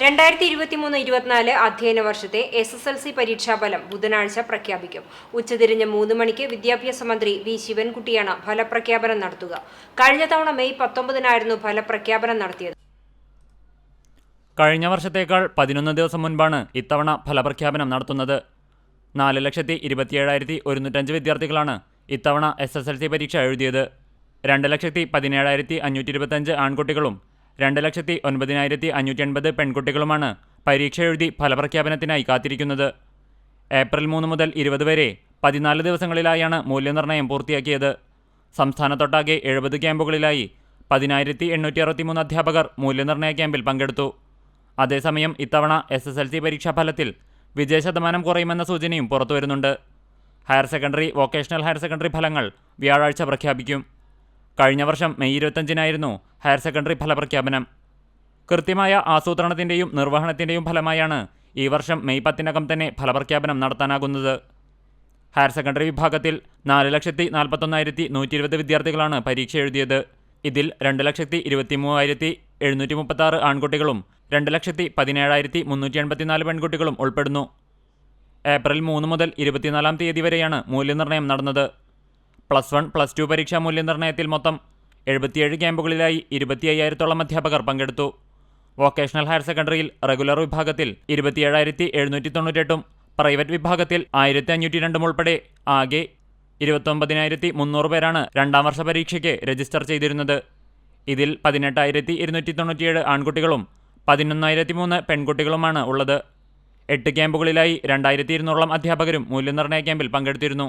രണ്ടായിരത്തി ഇരുപത്തിമൂന്ന് ഇരുപത്തിനാല് അധ്യയന വർഷത്തെ എസ് എസ് എൽ സി പരീക്ഷാഫലം ബുധനാഴ്ച പ്രഖ്യാപിക്കും. ഉച്ചതിരിഞ്ഞ് മൂന്ന് മണിക്ക് വിദ്യാഭ്യാസ മന്ത്രി വി ശിവൻകുട്ടിയാണ് ഫലപ്രഖ്യാപനം നടത്തുക. കഴിഞ്ഞ തവണ മെയ് പത്തൊമ്പതിനായിരുന്നു ഫലപ്രഖ്യാപനം നടത്തിയത്. കഴിഞ്ഞ വർഷത്തേക്കാൾ പതിനൊന്ന് ദിവസം മുൻപാണ് ഇത്തവണ ഫലപ്രഖ്യാപനം നടത്തുന്നത്. നാല് ലക്ഷത്തി ഇരുപത്തിയേഴായിരത്തി ഒരുന്നൂറ്റഞ്ച് വിദ്യാർത്ഥികളാണ് ഇത്തവണ എസ് എസ് എൽ സി പരീക്ഷ എഴുതിയത്. രണ്ട് ലക്ഷത്തി പതിനേഴായിരത്തി അഞ്ഞൂറ്റി ഇരുപത്തഞ്ച് ആൺകുട്ടികളും രണ്ട് ലക്ഷത്തി ഒൻപതിനായിരത്തി അഞ്ഞൂറ്റി എൺപത് പെൺകുട്ടികളുമാണ് പരീക്ഷ എഴുതി ഫലപ്രഖ്യാപനത്തിനായി കാത്തിരിക്കുന്നത്. ഏപ്രിൽ മൂന്ന് മുതൽ ഇരുപത് വരെ പതിനാല് ദിവസങ്ങളിലായാണ് മൂല്യനിർണയം പൂർത്തിയാക്കിയത്. സംസ്ഥാനത്തൊട്ടാകെ എഴുപത് ക്യാമ്പുകളിലായി പതിനായിരത്തി എണ്ണൂറ്റി അറുപത്തിമൂന്ന് അധ്യാപകർ മൂല്യനിർണയ ക്യാമ്പിൽ പങ്കെടുത്തു. അതേസമയം ഇത്തവണ എസ് എസ് എൽ സി പരീക്ഷാ ഫലത്തിൽ വിജയശതമാനം കുറയുമെന്ന സൂചനയും പുറത്തുവരുന്നുണ്ട്. Higher secondary vocational higher secondary ഫലങ്ങൾ വ്യാഴാഴ്ച പ്രഖ്യാപിക്കും. കഴിഞ്ഞ വർഷം മെയ് ഇരുപത്തഞ്ചിനായിരുന്നു ഹയർ സെക്കൻഡറി ഫലപ്രഖ്യാപനം. കൃത്യമായ ആസൂത്രണത്തിന്റെയും നിർവഹണത്തിന്റെയും ഫലമായാണ് ഈ വർഷം മെയ് പത്തിനകം തന്നെ ഫലപ്രഖ്യാപനം നടത്താനാകുന്നത്. ഹയർ സെക്കൻഡറി വിഭാഗത്തിൽ നാല് ലക്ഷത്തി നാൽപ്പത്തൊന്നായിരത്തി നൂറ്റി ഇരുപത് വിദ്യാർത്ഥികളാണ് പരീക്ഷ എഴുതിയത്. ഇതിൽ രണ്ട് ലക്ഷത്തി ഇരുപത്തി മൂവായിരത്തി എഴുന്നൂറ്റി മുപ്പത്താറ് ആൺകുട്ടികളും രണ്ട് ലക്ഷത്തി പതിനേഴായിരത്തി മുന്നൂറ്റി എൺപത്തിനാല് പെൺകുട്ടികളും ഉൾപ്പെടുന്നു. ഏപ്രിൽ മൂന്ന് മുതൽ ഇരുപത്തിനാലാം തീയതി വരെയാണ് മൂല്യനിർണയം നടന്നത്. പ്ലസ് വൺ പ്ലസ് ടു പരീക്ഷാ മൂല്യനിർണയത്തിൽ മൊത്തം എഴുപത്തിയേഴ് ക്യാമ്പുകളിലായി ഇരുപത്തി അയ്യായിരത്തോളം അധ്യാപകർ പങ്കെടുത്തു. വൊക്കേഷണൽ ഹയർ സെക്കൻഡറിയിൽ റെഗുലർ വിഭാഗത്തിൽ ഇരുപത്തിയേഴായിരത്തി എഴുന്നൂറ്റി തൊണ്ണൂറ്റെട്ടും പ്രൈവറ്റ് വിഭാഗത്തിൽ ആയിരത്തി അഞ്ഞൂറ്റി രണ്ടും ഉൾപ്പെടെ ആകെ ഇരുപത്തൊമ്പതിനായിരത്തി മുന്നൂറ് പേരാണ് രണ്ടാം വർഷ പരീക്ഷയ്ക്ക് രജിസ്റ്റർ ചെയ്തിരുന്നത്. ഇതിൽ പതിനെട്ടായിരത്തി ഇരുന്നൂറ്റി തൊണ്ണൂറ്റിയേഴ് ആൺകുട്ടികളും പതിനൊന്നായിരത്തി മൂന്ന് പെൺകുട്ടികളുമാണ് ഉള്ളത്. എട്ട് ക്യാമ്പുകളിലായി രണ്ടായിരത്തി ഇരുന്നൂറോളം അധ്യാപകരും മൂല്യനിർണയ ക്യാമ്പിൽ പങ്കെടുത്തിരുന്നു.